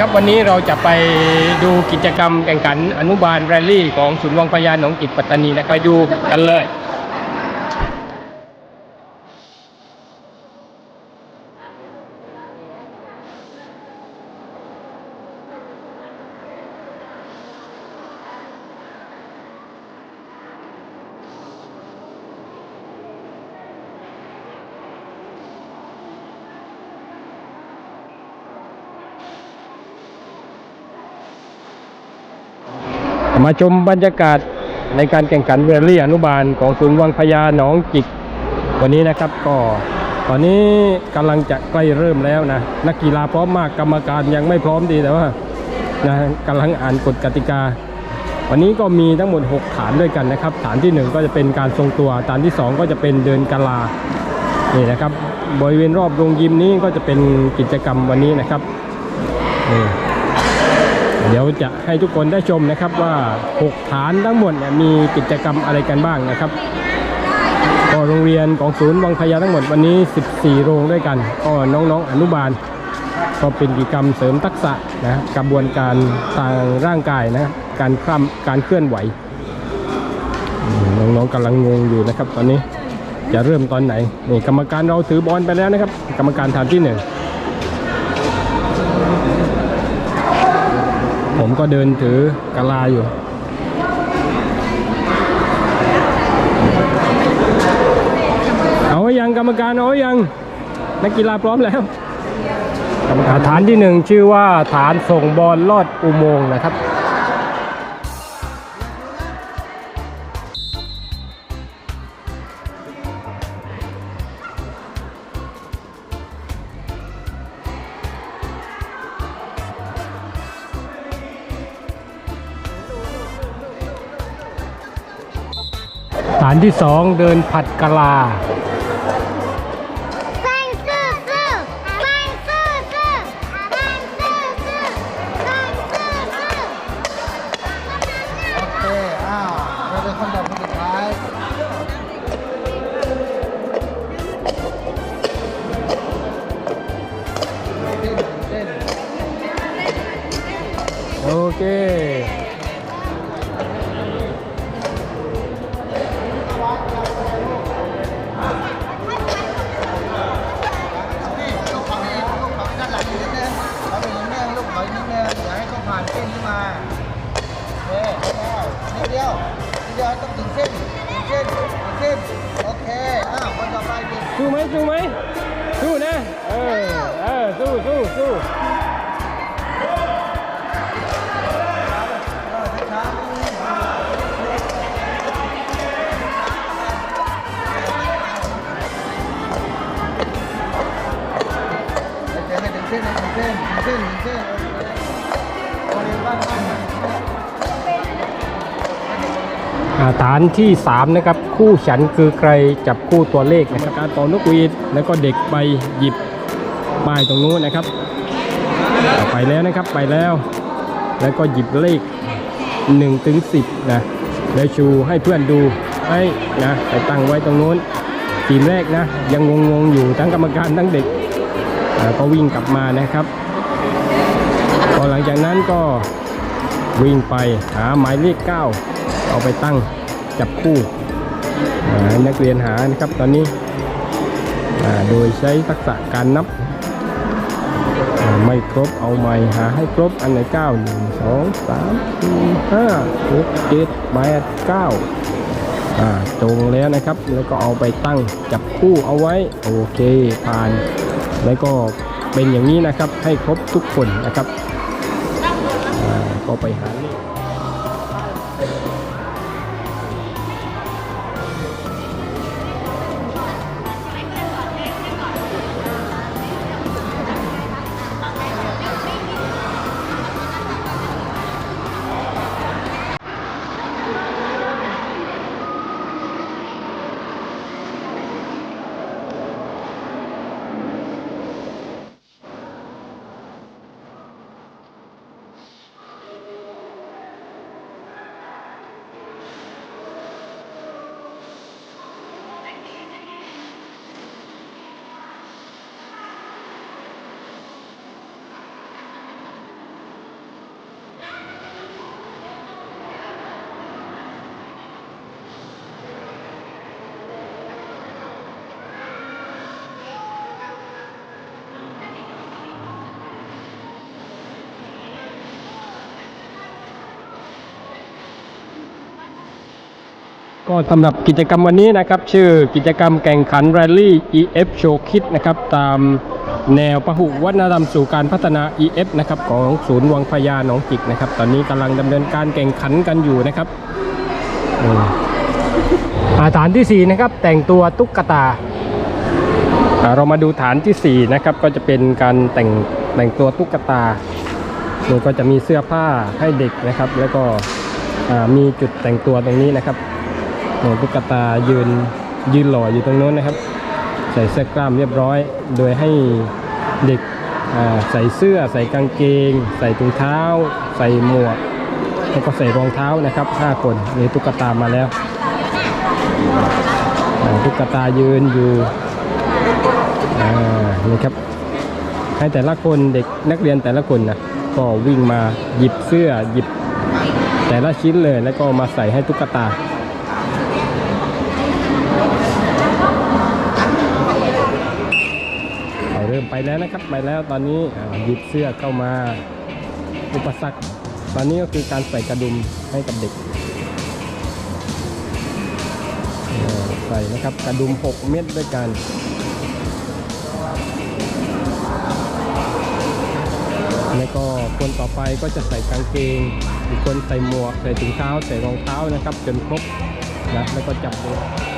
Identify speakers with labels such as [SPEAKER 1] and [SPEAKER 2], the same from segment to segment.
[SPEAKER 1] ครับวันนี้เราจะไปดูกิจกรรมแข่งขันอนุบาลแรลลี่ของศูนย์วังพยานหนองจิตปัตตานีนะไปดูกันเลย มาชมบรรยากาศในการแข่งขันเวรลี่อนุบาลของศูนย์วังพญาหนองจิก วันนี้นะครับก็ตอนนี้กำลังจะใกล้เริ่มแล้วนะนักกีฬาพร้อมมากกรรมการยังไม่พร้อมดีแต่ว่านะกำลังอ่านกฎกติกา วันนี้ก็มีทั้งหมด 6 ฐานด้วยกันนะครับ ฐานที่ 1 ก็จะเป็นการทรงตัว ฐานที่ 2 ก็จะเป็นเดินกลานี่นะครับบริเวณรอบโรงยิมนี้ก็จะเป็นกิจกรรมวันนี้นะครับนี่ เดี๋ยวจะให้ทุกคนได้ชมนะครับว่า 6 ฐานทั้งหมดเนี่ยมีกิจกรรมอะไรกันบ้างนะครับก็โรงเรียนของศูนย์วังพญาทั้งหมดวันนี้ 14 โรงด้วยกันก็น้องๆอนุบาล ก็เป็นกิจกรรมเสริมทักษะนะกระบวนการทางร่างกายนะการคล่ำการเคลื่อนไหว น้องๆกำลังงงอยู่นะครับ ตอนนี้จะเริ่มตอนไหนนี่กรรมการเราถือบอลไปแล้วนะครับ กรรมการฐานที่หนึ่ง ผมก็เดินถือกะลาอยู่ เอาไว้ยังกรรมการเอายัง นักกีฬาพร้อมแล้วกรรมการฐานที่หนึ่งชื่อว่าฐานส่งบอลลอดอุโมงค์นะครับ ฐานที่สองเดินผัดกะลา
[SPEAKER 2] โอเคอ้าวเราเป็นคนดับคนสุดท้ายเต้นเต้น
[SPEAKER 1] โอเค
[SPEAKER 2] เดียวต้องถึงเส้นถึงเส้นถึงเส้นโอเคอ้าวคนต่อไปดิ
[SPEAKER 1] สู้ไหมสู้ไหมสู้นะ เออ เออ สู้สู้สู้
[SPEAKER 2] เออช้าๆเดี๋ยวให้ถึงเส้นให้ถึงเส้นถึงเส้นถึงเส้นโอเคโรงเรียนบ้านบ้าน
[SPEAKER 1] ฐานที่3นะครับคู่ฉันคือใครจับคู่ตัวเลขนะครับการต่อนกวีดแล้วก็เด็กไปหยิบป้ายตรงนู้นนะครับ ไปแล้วนะครับไปแล้ว แล้วก็หยิบเลข1ถึง10นะแล้วชูให้เพื่อนดูให้นะไปตั้งไว้ตรงนู้นทีมแรกนะ ยังงงๆอยู่ทั้งกรรมการทั้งเด็กก็วิ่งกลับมานะครับพอหลังจากนั้นก็วิ่งไปหาหมายเลข9 เอาไปตั้งจับคู่ให้นักเรียนหานะครับตอนนี้โดยใช้ทักษะการนับ ไม่ครบเอาใหม่หาให้ครบอันไหน9 1 2 3 4 5 6 7 8 9อ่าตรงแล้วนะครับ แล้วก็เอาไปตั้งจับคู่เอาไว้ โอเคผ่าน แล้วก็เป็นอย่างนี้นะครับให้ครบทุกคนนะครับอ่าก็ไปหาเลข Thank you. ก็สำหรับกิจกรรมวันนี้นะครับ ชื่อกิจกรรมแข่งขัน Rally EF Show Kit นะครับ ตามแนวพหุวัฒนธรรมสู่การพัฒนา EF นะครับของศูนย์วังพญาหนองจิกนะครับ ตอนนี้กำลังดำเนินการแข่งขันกันอยู่นะครับอาฐานที่ 4 นะครับ แต่งตัวตุ๊กตา เรามาดูฐานทีสี่4 นะครับ ก็จะเป็นการแต่งแต่งตัวตุ๊กตานี่ก็จะมีเสื้อผ้าให้เด็กนะครับ แล้วก็มีจุดแต่งตัวตรงนี้นะครับ โอ้ตุ๊กตายืนยืนหล่ออยู่ตรงโน้นนะครับ ใส่เสื้อกล้ามเรียบร้อย โดยให้เด็กใส่เสื้อ ใส่กางเกง ใส่ถุงเท้า ใส่หมวกแล้วก็ใส่รองเท้านะครับ 5 คนนี่ตุ๊กตามาแล้วตุ๊กตายืนอยู่นี่ครับให้แต่ละคนเด็กนักเรียนแต่ละคนนะก็วิ่งมาหยิบเสื้อหยิบแต่ละชิ้นเลยแล้วก็มาใส่ให้ตุ๊กตา เราเริ่ม ไปแล้วนะครับ ไปแล้วตอนนี้หยิบเสื้อเข้ามา อุปสรรค ตอนนี้ก็คือการใส่กระดุมให้กับเด็กใส่นะครับกระดุม 6 เม็ดด้วยกันแล้วก็คนต่อไปก็จะใส่กางเกง อีกคนใส่หมวก ใส่ถุงเท้า ใส่รองเท้านะครับ จนครบนะแล้วก็จับตัวอ่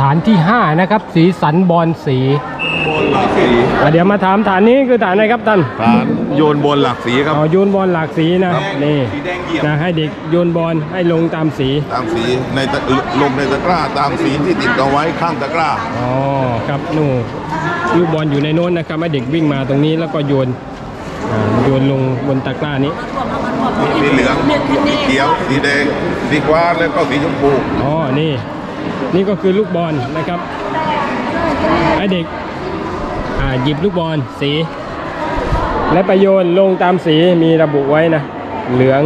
[SPEAKER 1] ฐานที่ 5 นะครับ สีสันบอลสี
[SPEAKER 3] บนหลากสี
[SPEAKER 1] อะเดี๋ยวมาถามฐานนี้คือฐานอะไรครับท่าน
[SPEAKER 3] ฐานโยนบนหลากสีครับ
[SPEAKER 1] อ๋อโยนบอลหลากสีนะครับนี่
[SPEAKER 3] สีแดงเหยียบ
[SPEAKER 1] นะให้เด็กโยนบอลให้ลงตามสี
[SPEAKER 3] ตามสีในตะลงในตะกร้าตามสีที่ติดเอาไว้ข้างตะกร้า
[SPEAKER 1] อ๋อครับนู่นลูกบอลอยู่ในโน้นนะครับให้เด็กวิ่งมาตรงนี้แล้วก็โยนอ่าโยนลงบนตะกร้านี้
[SPEAKER 3] มีสีเหลือง สีเขียว สีแดง สีฟ้าแล้วก็สีชมพู
[SPEAKER 1] อ๋อนี่ นี่ก็คือลูกบอลนะครับให้เด็กอ่าหยิบลูกบอลสี และไปโยนลงตามสีมีระบุไว้นะ เหลือง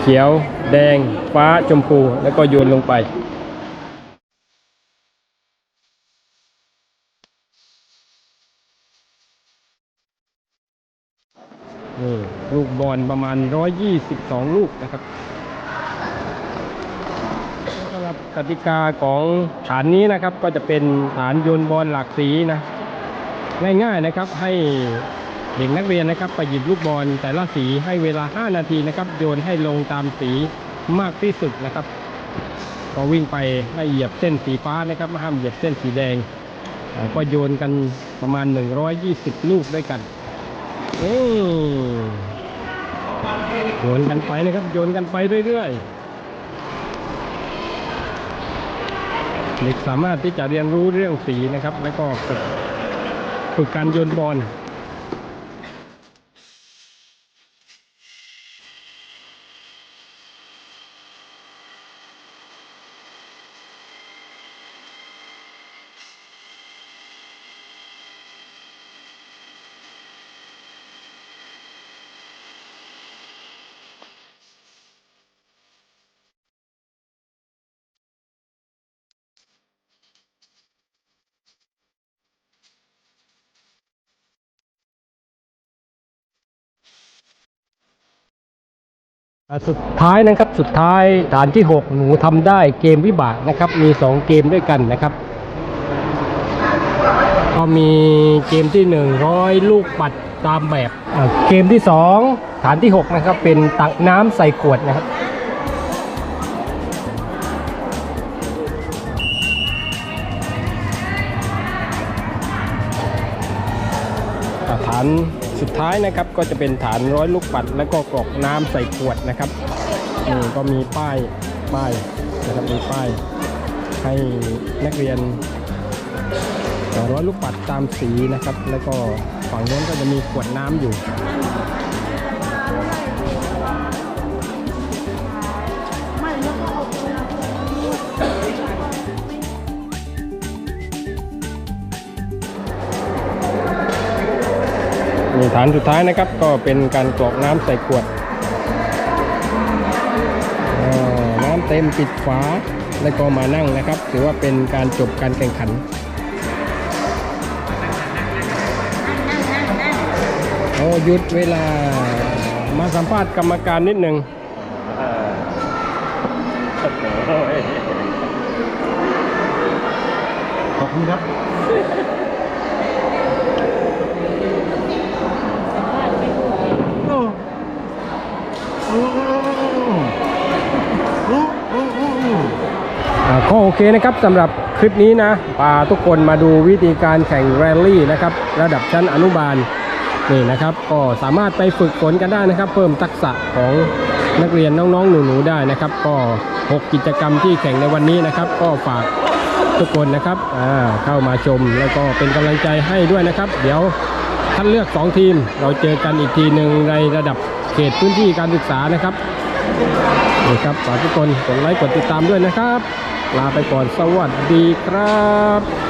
[SPEAKER 1] เขียว แดง ฟ้าชมพู แล้วก็โยนลงไปลูกบอลประมาณ 122 ลูกนะครับ กติกาของฐานนี้นะครับก็จะเป็นฐานโยนบอลหลากสีนะ ง่ายๆนะครับให้เด็กนักเรียนนะครับไปหยิบลูกบอลแต่ละสีให้เวลา 5 นาทีนะครับ โยนให้ลงตามสีมากที่สุดนะครับ ก็วิ่งไปให้เหยียบเส้นสีฟ้านะครับห้ามเหยียบเส้นสีแดง ก็โยนกันประมาณ 120 ลูกด้วยกันอืมโยนกันไปนะครับ โยนกันไปเรื่อยๆ เด็กสามารถที่จะเรียนรู้เรื่องสีนะครับ แล้วก็ฝึกการโยนบอล สุดท้ายนะครับสุดท้ายฐานที่ 6 หนูทำได้เกมวิบากนะครับ มี 2 เกมด้วยกันนะครับ ก็มีเกมที่ 100 ลูกปัดตามแบบเกมที่ 2 ฐานที่ 6 นะครับ เป็นตักน้ำใส่ขวดนะครับฐาน สุดท้ายนะครับก็จะเป็นฐานร้อยลูกปัด แล้วก็กรอกน้ำใส่ขวดนะครับนี่ก็มีป้ายป้ายนะครับมีป้าย ให้นักเรียนร้อยลูกปัดตามสีนะครับ แล้วก็ฝั่งโน้นก็จะมีขวดน้ำอยู่ ฐานสุดท้ายนะครับก็เป็นการกรอกน้ำใส่ขวดอ่าเต็มปิดฝาแล้วก็มานั่งนะครับ ถือว่าเป็นการจบการแข่งขันโอ้หยุดเวลามาสัมภาษณ์กรรมการนิดหนึ่ง
[SPEAKER 2] ขอบคุณครับ
[SPEAKER 1] อ่าก็โอ เคนะครับสำหรับคลิปนี้นะพาทุกคนมาดูวิธีการแข่งแรลลี่นะครับระดับชั้นอนุบาลนี่นะครับก็สามารถไปฝึกฝนกันได้นะครับ เพิ่มทักษะของนักเรียนน้องๆ หนูๆได้นะครับ ก็ 6 กิจกรรมที่แข่งในวันนี้นะครับ ก็ฝากทุกคนนะครับเข้ามาชมแล้วก็เป็นกำลังใจให้ด้วยนะครับ เดี๋ยวคัดเลือก 2 ทีม เราเจอกันอีกทีหนึ่งในระดับเขตพื้นที่การศึกษานะครับนี่ครับฝากทุกคนกดไลค์กดติดตามด้วยนะครับ ลาไปก่อนสวัสดีครับ